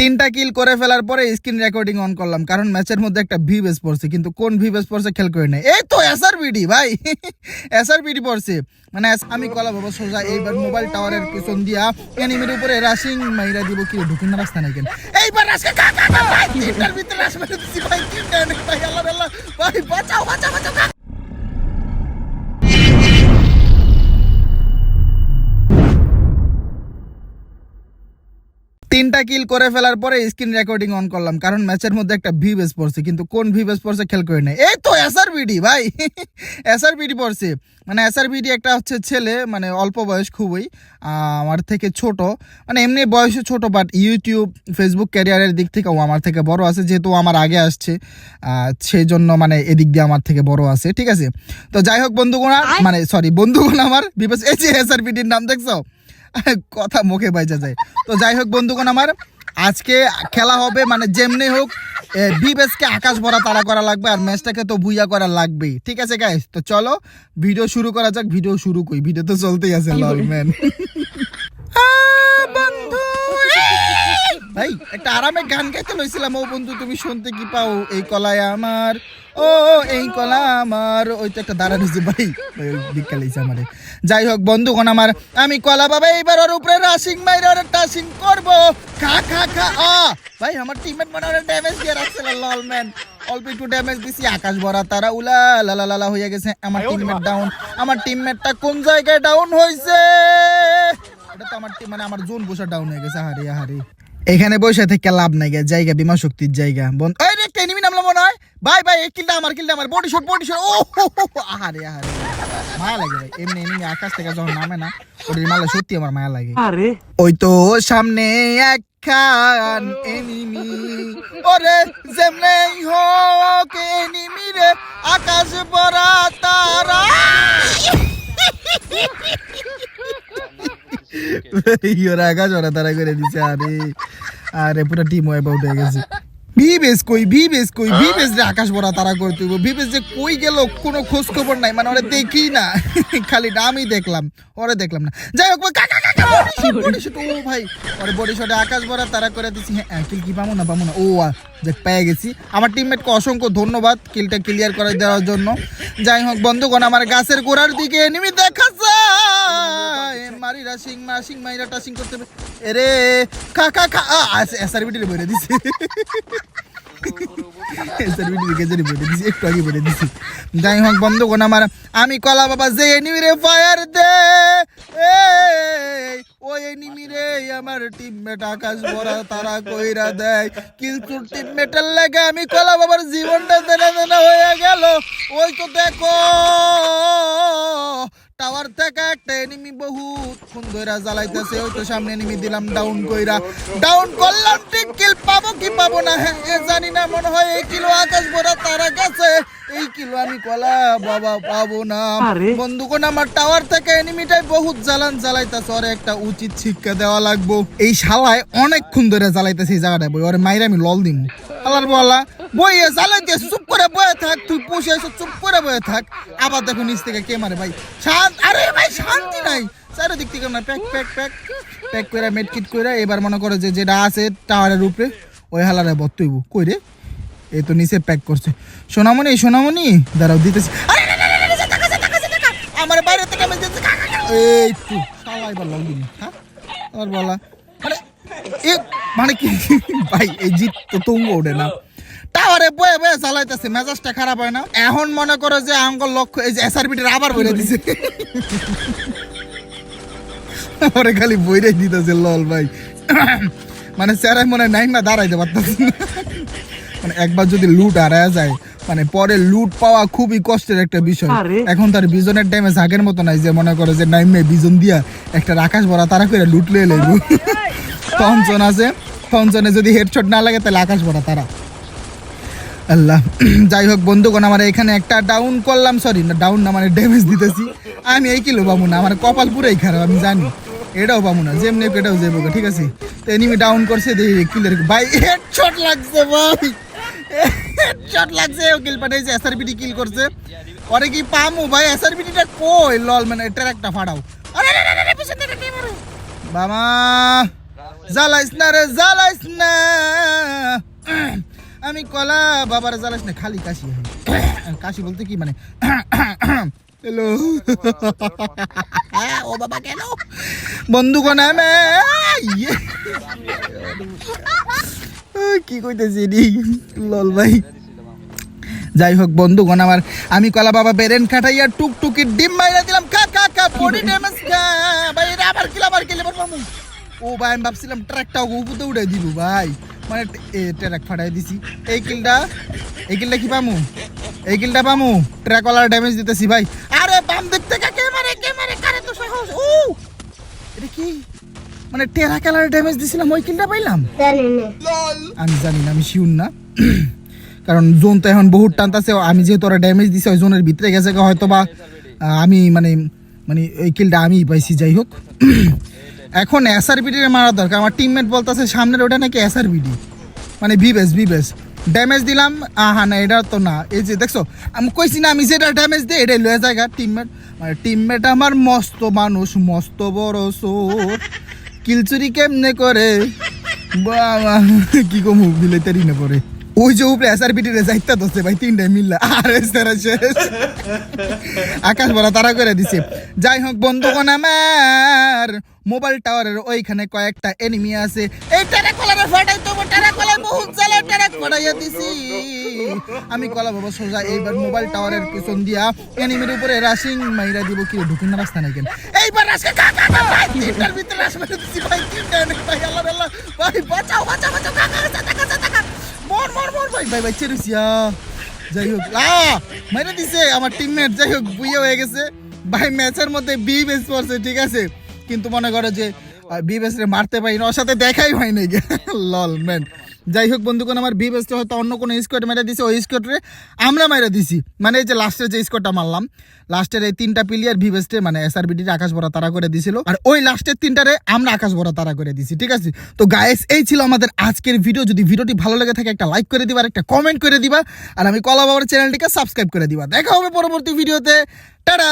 তিনটা কিল করে ফেলার পরে স্ক্রিন রেকর্ডিং অন করলাম। কারণ ম্যাচের মধ্যে একটা ভি বেস পড়ছে কিন্তু কোন ভি বেস পড়ছে খেল করে নাই। এই তো এসআর বিডি ভাই। এসআর বিডি পড়ছে। মানে আমি কলা বাবা সোজা, এইবার মোবাইল টাওয়ারের পিছন দিয়া এনিমির উপরে রাশিং মাইরা দিব। কি ঢুকিন না রাস্তা নাই কেন এইবার আজকে কা কা কা ভাই, তিনটার ভিতরে রাশ মেরে দিছি, ভাই, তিনটা ভাই, আল্লাহ আল্লাহ। ভাই, বাঁচাও বাঁচাও বাঁচাও তিনটা কিল করে ফেলার পরে স্ক্রিন রেকর্ডিং অন করলাম। কারণ ম্যাচের মধ্যে একটা ভি বেস পড়ছে কিন্তু কোন ভি বেস পড়ছে খেল করে নাই? এই তো এসআর বিডি ভাই। এসআর বিডি পড়ছে। মানে এসআর বিডি একটা হচ্ছে ছেলে মানে অল্প বয়স খুবই আমার থেকে ছোট। মানে এমনি বয়সে ছোট বাট ইউটিউব ফেসবুক ক্যারিয়ারের দিক থেকে ও আমার থেকে বড় আছে যেহেতু আমার আগে আসছে সেই জন্য মানে এদিক দিয়ে আমার থেকে বড় আছে ঠিক আছে? তো যাই হোক বন্ধুগণ মানে সরি বন্ধুগণ আমার বিবেচ এই যে এসআর বিডির নাম দেখছ? কথা মুখে বাইজা যায়। তো যাই হোক বন্ধুগণ আমার আজকে খেলা হবে মানে যেমনি হোক বিবেসকে আকাশ ভরা তাড়া করা লাগবে আর ম্যাচটাকে তো ভুইয়া করা লাগবেই। ঠিক আছে গাইস তো চলো ভিডিও শুরু করা যাক ভিডিও শুরু করি। ভিডিও তো চলতেই আছে লল ম্যান ভাই একটা আরামে গান গাইতে লইছিলাম। ও বন্ধু তুমি শুনতে কি পাও? এই কলায় আমার ও এই কলা আমার। ওই তো একটা দাঁড়া দিছে ভাই ভিক্ষা লইছে আমারে। যাই হোক বন্ধুগণ আমার আমি কলা বাবা এইবার ওর উপরে রাশিং মাইরে ওর টাসিং করব। খা খা খা আ। ভাই আমার টিমমেট মনে হয় ড্যামেজ দিয়ে রাখছিল লল ম্যান অল্প একটু ড্যামেজ দিছি আকাশ ভরা তারা উলা লালা লালা হয়ে গেছে। আমার টিমমেট ডাউন আমার টিমমেটটা কোন জায়গায় ডাউন হয়েছে এটা তো আমার মানে আমার জোন বসে ডাউন হয়ে গেছে হারে হারে এখানে বসে থেকে লাভ নাই গে জায়গা বিমা শক্তির জায়গা। বন্ধ এই রে একটা এনিমি নামলো মনে হয়? ভাই ভাই এই কিলটা আমার কিলটা আমার। Body shot body shot. ও আহারে আহারে। মায়া লাগে ভাই এমনি এনিমি আকাশ থেকে যখন নামে না ওদের মালে সত্যি আমার মায়া লাগে। আরে। ওই তো সামনে একখান এনিমি ওরে যেমনে হোক এনিমি রে। আকাশ ভরা তারা ওরা আকাশ ভরা তারা করে দিছে, আরে আরে, পুরো টিম ওয়াইপ হয়ে গেছে। কই কই রে আকাশ ভরা তারা করতে হইব ভিবেস যে কই গেল, কোনো খোঁজ খবর নাই মানে দেখি না। খালি দেখলাম, ওরে দেখলাম না। যাই হোক কাকা কাকা বডি ও ভাই, ওরে বডি আকাশ তারা করে দিছি। হ্যাঁ কিল কি পাবো না পাবো না, ও যে পেয়ে গেছি। আমার টিমমেটকে অসংখ্য ধন্যবাদ, কিলটা ক্লিয়ার করে দেওয়ার জন্য। যাই হোক, বন্ধুগণ, আমার গাছের গোড়ার দিকে দেখা যায় মাইরা করতে। এরে দিছে। দিছি, একটু আগে দিছি। যাই হোক বন্ধুগণ আমার আমি কলা বাবা যে এনিমি রে ফায়ার দে। ওই এনিমি রে আমার টিমমেট আকাশ ভরা তারা কইরা দেয়। কিন্তু টিমমেটের লাগে আমি কলা বাবার জীবনটা দেনা দেনা হয়ে গেল। ওই তো দেখো। টাওয়ার থেকে একটা এনিমি বহুত ধইরা জ্বালাইতেছে ওই তো সামনে এনিমি দিলাম ডাউন কইরা। ডাউন করলাম ঠিক কিল পাবো কি পাবো না হ্যাঁ জানি না মনে হয় এই কিলো আকাশ ভরা তারা গেছে। এই কিলো আমি কলা বাবা পাবো না? বন্ধুগণ আমার টাওয়ার থেকে এনিমিটাই বহুত জ্বালান জ্বালাইতেছে ওরে একটা উচিত শিক্ষা দেওয়া লাগবো। এই শালায় অনেকক্ষণ ধরে জ্বালাইতেছে এই জায়গাটায় বই ওরে মাইরে আমি লল দিম। আল্লাহর বলা বইয়ে জ্বালাইতে চুপ করে বয়ে থাক, তুই পুষে এসে চুপ করে বয়ে থাক। আবার দেখো নিচ থেকে কে মারে ভাই? শান্ত আরে ভাই, শান্তি নাই। চারিদিক থেকে না প্যাক প্যাক প্যাক প্যাক করে মেডকিট করে, এবার মনে করো যে যেটা আছে টাওয়ারের উপরে, ওই হালারে বত্তইব। কই রে? এই তো নিচে প্যাক করছে। সোনামণি সোনামণি, দাঁড়াও, দিতেছি। আরে। আমার বাইরে থেকে আমি। এই তো শালা এবার লং হ্যাঁ? আর বলা। মানে এ মানে কি? ভাই, এই জিত তো তুঙ্গ ওঠে না। টাওয়ারে বয়ে বয়ে চালাইতেছে মেজাজটা খারাপ হয় না। এখন মনে করো যে আঙ্গল লক্ষ্য এই যে আবার বলে দিছে। খালি বইরে দিতেছে লল ভাই। মানে স্যারাই মনে নাই না দাঁড়াইতে পারতেছে মানে একবার যদি লুট হারায় যায় মানে পরে লুট পাওয়া খুবই কষ্টের একটা বিষয়। এখন তার বিজনের টাইমে আগের মতো নাই যে মনে করে যে নাইমে বিজন দিয়া একটা আকাশ ভরা তারা করে লুট লয়ে লইব। ফনজন আছে ফনজনে যদি হেডশট না লাগে তাহলে আকাশ ভরা তারা। আল্লাহ। যাই হোক, বন্ধুগণ, আমার এখানে একটা ডাউন করলাম সরি না ডাউন না মানে ড্যামেজ দিতেছি। আমি এই কিলো পাবো না, আমার কপাল পুরাই খারাপ, আমি জানি। এটাও পাবো না, যেমনি এটাও যাব ঠিক আছে? তো এনিমি ডাউন করছে, দেখি কিলের ভাই হেডশট লাগছে, ভাই। হেডশট লাগছে, ও কিল পাঠাইছে এসআরবিটি কিল করছে। পরে কি পামু, ভাই এসআরবিটিটা কই? লল মানে এটার একটা ফাড়াও আরে পিছন মারে? বাবা, জ্বালাইস না রে, জ্বালাইস না। আমি কলা বাবার জ্বালাস না, খালি কাশি কাশি বলতে কি মানে? হ্যালো ও বাবা, কেন? বন্ধুগণ আমি। কি কইতেছি লল ভাই। যাই হোক, বন্ধুগণ আমার, আমি কলা বাবা বেরেন খাটাইয়া টুকটুকি ডিম মাইরা দিলাম। কা কা কা বডি ড্যামেজ কা ভাই এটা আবার কিলা, আবার কিলে ও ভাই, আমি ভাবছিলাম ট্র্যাকটা উপরে উড়ে দিব, ভাই। মানে এ ট্র্যাক ফাটাই দিছি। এই কিলটা এই কিলটা কি পামু? এই কিলটা পামু? ট্র্যাক ওয়ালার ড্যামেজ দিতেছি ভাই। আরে বাম দিক থেকে কে মারে কে মারে? কারে তো সাহস ও এটা কি? মানে টেরা কালার ড্যামেজ দিছিলাম ওই কিলটা পাইলাম? আমি জানি না আমি শিউর না। কারণ জোন তো এখন বহুত টানতাছে আমি যেহেতু ওরা ড্যামেজ দিছে ওই জোনের ভিতরে গেছে হয়তো বা আমি মানে মানে ওই কিলটা আমিই পাইছি যাই হোক। এখন এসআরবিডি মারা দরকার। আমার টিমমেট বলতেছে, সামনের ওটা নাকি এসআরবিডি মানে বিবেস বিবেস। ড্যামেজ দিলাম, আহা, না, এটা তো না। এই যে, দেখছ, আমি কইছি না, আমি যেটা ড্যামেজ দিই, এটাই লয়ে জায়গা। টিমমেট মানে টিমমেট আমার মস্ত মানুষ, মস্ত বড় সোর কিলচুরি কেমনে করে? কি কমু বিলেতারি না পরে। ওই যে উপরে এসআর বিটি রে যাইতা দছে ভাই তিনটায় মিললা। আর তারা শেষ। আকাশ বড় তারা করে দিছে। যাই হোক, বন্ধুগণ আমার মোবাইল টাওয়ারের ওইখানে কয়েকটা এনিমি আছে। এই টেরা কলারে ফাটাই তো টেরা কলায় বহুত জ্বালা টেরা ফাটাইয়া দিছি। আমি কলা বাবা সোজা এইবার মোবাইল টাওয়ারের পিছন দিয়া এনিমির উপরে রাশিং মাইরা দিব কি ঢুকিন রাস্তা নাই কেন এইবার রাশকে কাকা ভাই, তিনটার ভিতরে রাশ দিছি, ভাই, তিনটা ভাই, আল্লাহ আল্লাহ, ভাই, বাঁচাও বাঁচাও বাঁচাও, কাকা কাকা কাকা কাকা মর মর মর, ভাই ভাই ভাই চেরুসিয়া যাই হোক আ মেরে দিছে, আমার টিমমেট যাই হোক, বুইয়ে হয়ে গেছে। ভাই ম্যাচের মধ্যে বি বেস পড়ছে, ঠিক আছে? কিন্তু মনে করো যে বি বেস রে মারতে পারি না, ওর সাথে দেখাই হয় নাই। Lol, man. যাই হোক বন্ধুগণ, আমার বি বেসটা হয়তো অন্য কোনো স্কোয়াড মেরে দিছে, ওই স্কোয়াডরে আমরা মেরে দিছি। মানে এই যে লাস্টের যে স্কোয়াডটা মারলাম লাস্টের এই তিনটা প্লেয়ার ভি বেস্টে মানে এসআরবিটি আকাশ ভরা তারা করে দিছিল, আর ওই লাস্টের তিনটারে আমরা আকাশ ভরা তারা করে দিছি, ঠিক আছে? তো গায়েস এই ছিল আমাদের আজকের ভিডিও যদি ভিডিওটি ভালো লেগে থাকে, একটা লাইক করে দিবা, আর একটা কমেন্ট করে দিবা, আর আমি কলা বাবার চ্যানেলটিকে সাবস্ক্রাইব করে দিবা। দেখা হবে পরবর্তী ভিডিওতে টাটা!